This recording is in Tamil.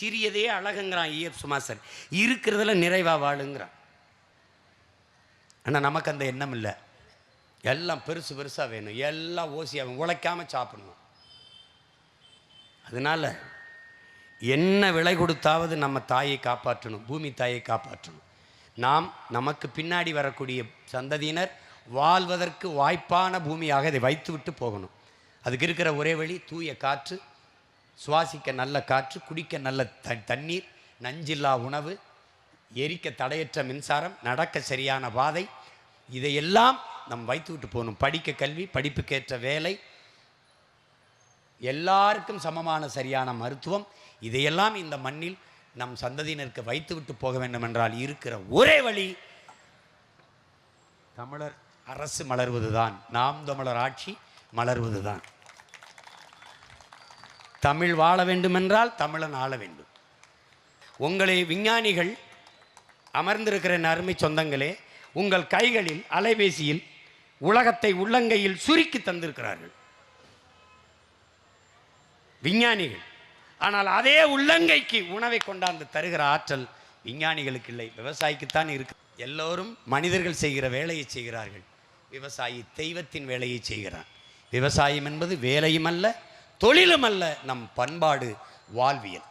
சிறியதே அழகுங்கிறான் ஈஎப் சுமாசர். இருக்கிறதுல நிறைவாக வாழுங்கிறான். ஆனால் நமக்கு அந்த எண்ணம் இல்லை. எல்லாம் பெருசு பெருசாக வேணும். எல்லாம் ஓசியாக உழைக்காமல் சாப்பிடணும். அதனால என்ன விலை கொடுத்தாவது நம்ம தாயை காப்பாற்றணும். பூமி தாயை காப்பாற்றணும். நாம் நமக்கு பின்னாடி வரக்கூடிய சந்ததியினர் வாழ்வதற்கு வாய்ப்பான பூமியாக இதை வைத்துவிட்டு போகணும். அதுக்கு இருக்கிற ஒரே வழி தூய காற்று சுவாசிக்க நல்ல காற்று குடிக்க நல்ல த தண்ணீர் நஞ்சில்லா உணவு எரிக்க தடையற்ற மின்சாரம் நடக்க சரியான பாதை இதையெல்லாம் நம் வைத்துவிட்டு போகணும். படிக்க கல்வி படிப்புக்கேற்ற வேலை எல்லாருக்கும் சமமான சரியான மருத்துவம் இதையெல்லாம் இந்த மண்ணில் நம் சந்ததியினருக்கு வைத்துவிட்டு போக வேண்டும் என்றால் இருக்கிற ஒரே வழி தமிழர் அரசு மலர்வதுதான். நாம் தமிழர் ஆட்சி மலர்வதுதான். தமிழ் வாழ வேண்டுமென்றால் தமிழன் ஆள வேண்டும். உங்களை விஞ்ஞானிகள் அமர்ந்திருக்கிற அருமை சொந்தங்களே உங்கள் கைகளில் அலைபேசியில் உலகத்தை உள்ளங்கையில் சுருக்கி தந்திருக்கிறார்கள். விஞ்ஞானிகள். ஆனால் அதே உள்ளங்கைக்கு உணவை கொண்டாந்து தருகிற ஆற்றல் விஞ்ஞானிகளுக்கு இல்லை. விவசாயிக்குத்தான் இருக்கு. எல்லோரும் மனிதர்கள் செய்கிற வேலையை செய்கிறார்கள். விவசாயி தெய்வத்தின் வேலையை செய்கிறான். விவசாயம் என்பது வேலையும் அல்ல தொழிலும் அல்ல நம் பண்பாடு வாழ்வியல்.